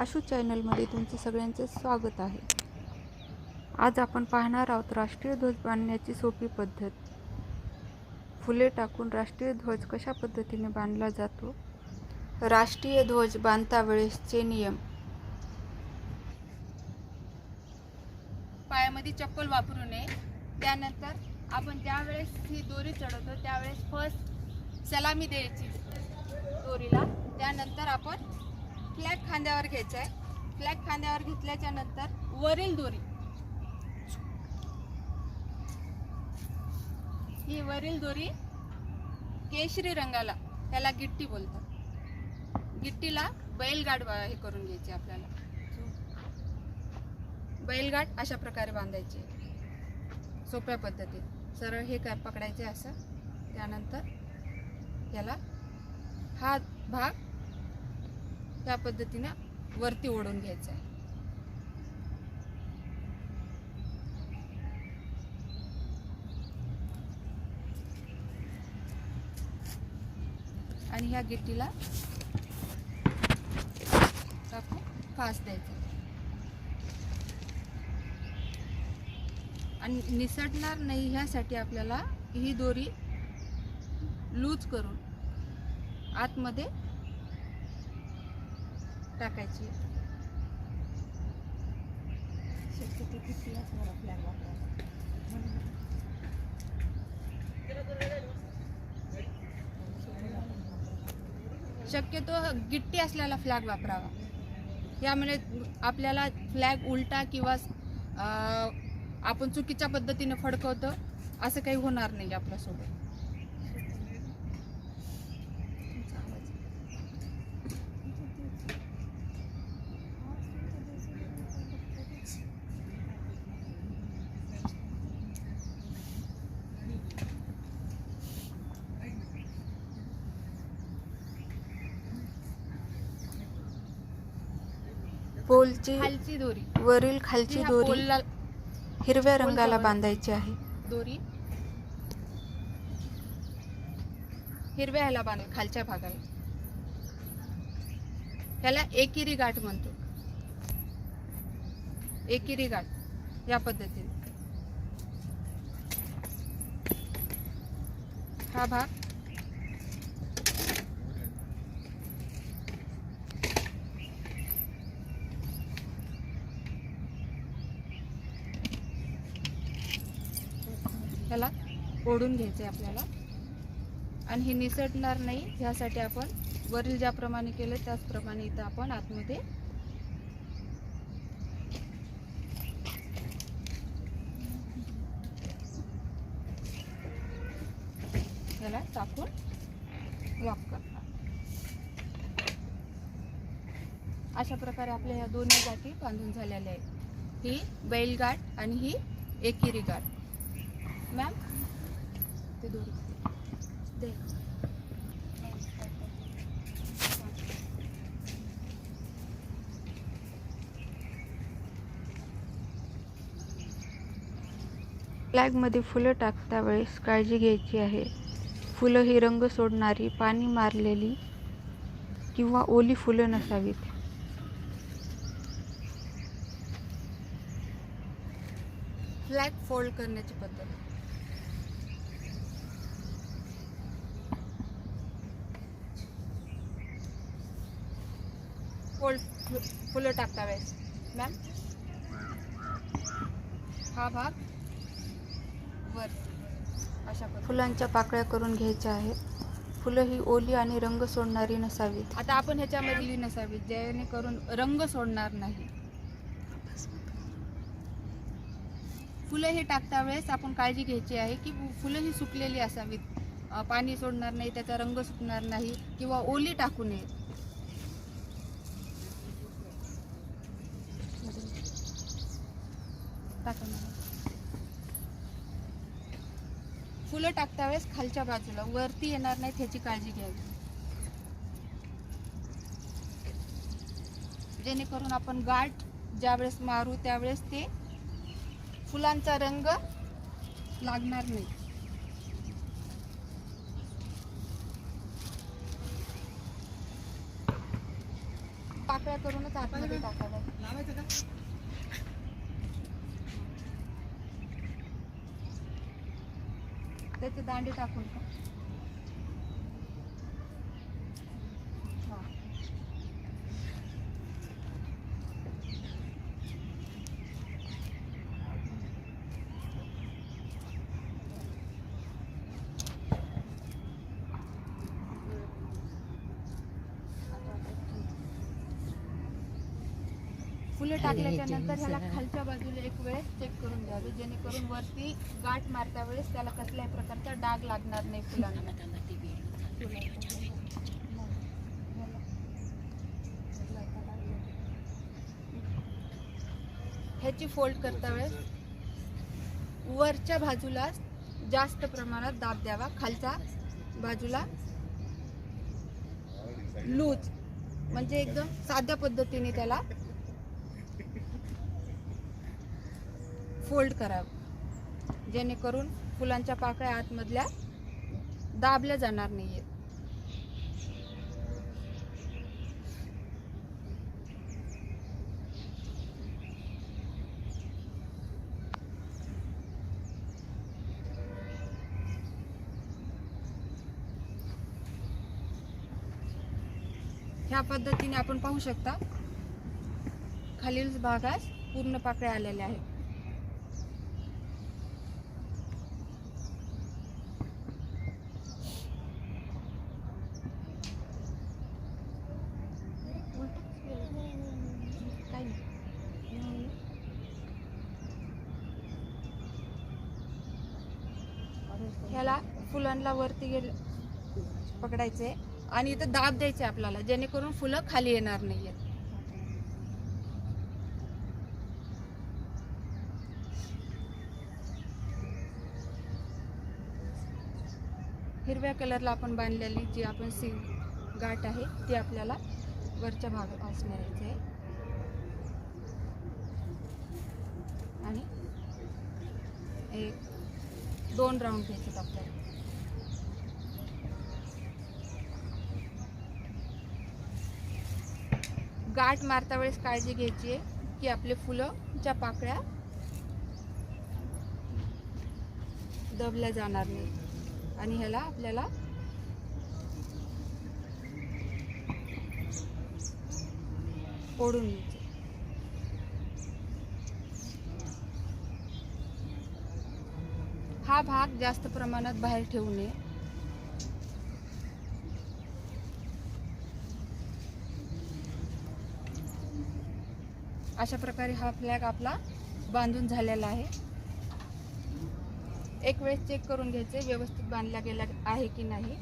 आशू चॅनलमध्ये तुमचे सगळ्यांचे स्वागत आहे. आज आपण पाहणार आहोत राष्ट्रीय ध्वज बांधण्याची सोपी पद्धत. फुले टाकून राष्ट्रीय ध्वज कशा पद्धतीने बांधला जातो? राष्ट्रीय ध्वज बांधता वेळेसचे नियम. पायामध्ये चप्पल वापरू नये. त्यानंतर आपण ज्यावेळेस ही दोरी चढवतो त्यावेळेस फर्स्ट सलामी द्यायची दोरीला. त्यानंतर आपण फ्लॅट खांद्यावर घ्यायचा आहे फ्लॅट खांद्यावर घेतल्याच्या नंतर वरील दोरी. ही वरील दोरी केशरी रंगाला त्याला गिट्टी बोलतात. गिट्टीला बैलगाड हे करून घ्यायची आपल्याला. बैलगाड अशा प्रकारे बांधायची. सोप्या पद्धतीत सरळ हे काय पकडायचे असं? त्यानंतर याला हा भाग त्या पद्धतीनं वरती ओढून घ्यायचं आहे आणि ह्या गिट्टीला टाकून फास द्यायचा. आणि निसटणार नाही ह्यासाठी आपल्याला ही दोरी लूज करून आतमध्ये टाकायची. शक्यतो शक्यतो गिट्टी असलेला फ्लॅग वापरावा. यामुळे आपल्याला फ्लॅग उलटा किंवा आपण चुकीच्या पद्धतीने फडकवतो असं काही होणार नाही आपल्यासोबत. पोलची खालची दोरी. वरील खालची दोरी पोलला हिरव्या रंगाला बांधायची आहे. दोरी. हिरव्या ह्याला बांध खालच्या भागाला. ह्याला एकेरी गाठ म्हणतो. एकेरी गाठ या पद्धतीने. हा भाग ह्याला ओढून घ्यायचे आपल्याला. आणि हे निसटणार नाही ह्यासाठी आपण वरील ज्याप्रमाणे केलं त्याचप्रमाणे इथं आपण आतमध्ये ह्याला टाकून लॉक करणार. अशा प्रकारे आपल्या ह्या दोन्ही गाठी बांधून झालेल्या आहेत. ही बैलगाठ आणि ही एकेरी गाठ. मॅम ते दोरी दे. फ्लॅगमध्ये फुलं टाकता वेळेस काळजी घ्यायची आहे. फुलं ही रंग सोडणारी पाणी मारलेली किंवा ओली फुलं नसावीत. फ्लॅग फोल्ड करण्याची पद्धत. फोल्ड फुलं टाकता वेळेस. मॅम हा भाग. वर. अशा फुलांच्या पाकळ्या करून घ्यायच्या आहेत. फुलं ही ओली आणि रंग सोडणारी नसावीत. आता आपण ह्याच्यामधली नसावी जेणेकरून रंग सोडणार नाही. फुलं हे टाकता वेळेस आपण काळजी घ्यायची आहे की फुलं ही सुकलेली असावीत. पाणी सोडणार नाही त्याचा रंग सुटणार नाही किंवा ओली टाकू नये फुलं टाकता वेळेस खालच्या बाजूला वरती येणार नाहीत ह्याची काळजी घ्यावी. जेणेकरून आपण गाठ ज्यावेळेस मारू त्यावेळेस ते फुलांचा रंग लागणार नाही. पाक पाकळ्या करूनच आतमध्ये टाकाव्या लावायचं त्याचे दांडे टाकून का हा. फुले टाकल्याच्या नंतर ह्याला खालच्या बाजूला एक वेळेस चेक करून द्यावे जेणेकरून वरती गाठ मारता वेळेस त्याला कसल्याही प्रकारचा डाग लागणार नाही फुलांना. ह्याची फोल्ड करता वेळेस वरच्या बाजूला जास्त प्रमाणात दाब द्यावा. खालच्या बाजूला लूज. म्हणजे एकदम साध्या पद्धतीने त्याला फोल्ड करावं. जेणेकरून फुलांच्या पाकळ्या आतमधल्या दाबल्या जाणार नाही आहेत ह्या पद्धतीने आपण पाहू शकता खालील भागास पूर्ण पाकळ्या आलेल्या आहेत काही नाही. आपल्याला फुलांना वरती गेले पकडायचे. आणि इथं दाब द्यायचे आपल्याला जेणेकरून फुलं खाली येणार नाही आहेत हिरव्या कलरला आपण बांधलेली जी आपण सी गाठ आहे ती आपल्याला वरच्या भागात असण्याची आहे आणि एक दोन राऊंड घ्यायचे आपल्याला. गाठ मारता वेळेस काळजी घ्यायची आहे की आपले फुलंच्या पाकळ्या दबल्या जाणार नाही आणि ह्याला आपल्याला ओढून घ्यायचं. हा भाग जास्त प्रमाणात बाहेर ठेवू नये. अशा प्रकारे हा फ्लॅग आपला बांधून झालेला आहे. एक वेळेस चेक करून घ्यायचे व्यवस्थित बांधला गेला आहे की नाही.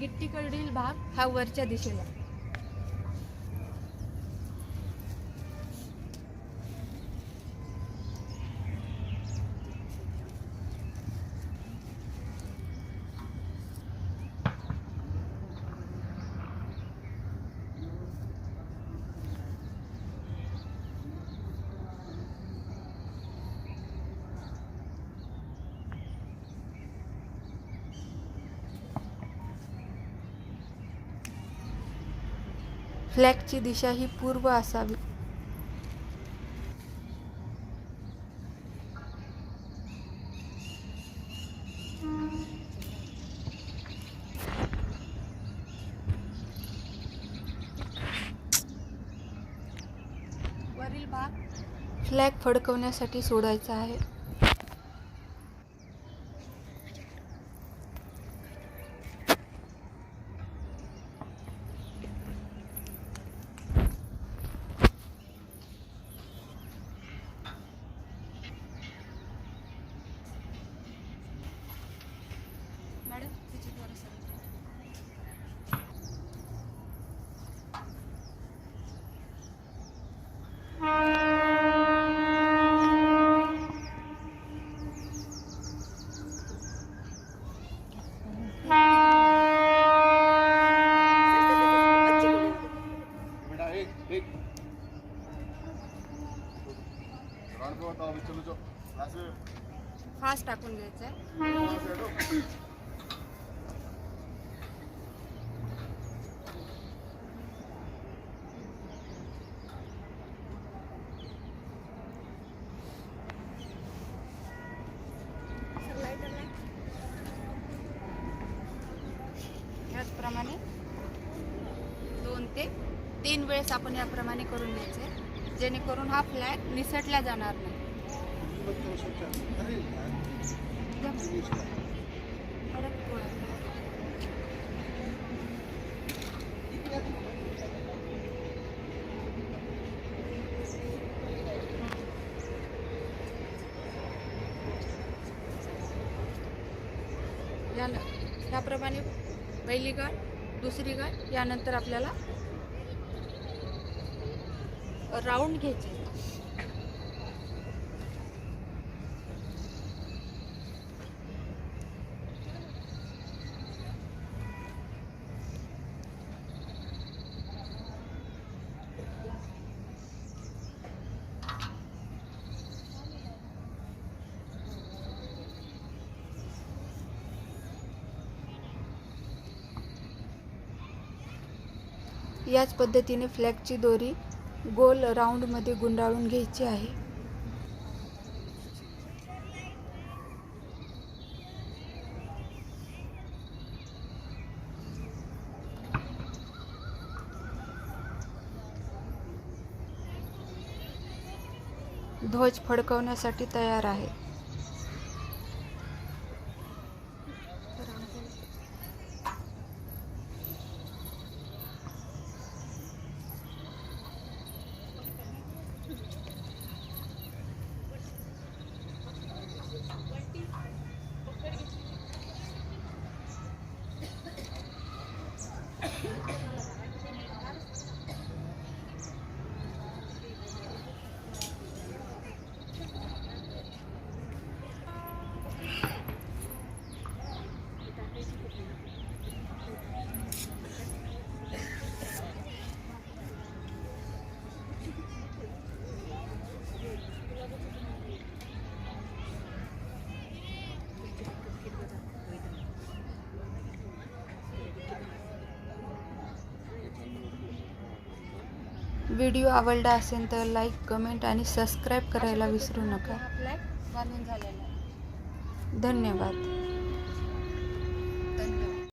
गिट्टीकडील भाग हा वरच्या दिशेला. फ्लॅगची दिशा ही पूर्व असावी. फ्लॅग फडकवण्यासाठी सोडायचा आहे. टाकून द्यायचं याचप्रमाणे दोन ते तीन वेळेस आपण याप्रमाणे करून घ्यायचे जेणेकरून हा फ्लॅट निसटला जाणार नाही. घ्या मग. याप्रमाणे पहिली गाठ दुसरी गाठ यानंतर आपल्याला राऊंड घ्यायची याच पद्धतीने फ्लॅगची दोरी गोल राऊंडमध्ये गुंडाळून घ्यायची आहे. ध्वज फडकवण्यासाठी तयार आहे. व्हिडिओ आवडला असेल तर लाईक कमेंट आणि सबस्क्राईब करायला विसरू नका. धन्यवाद.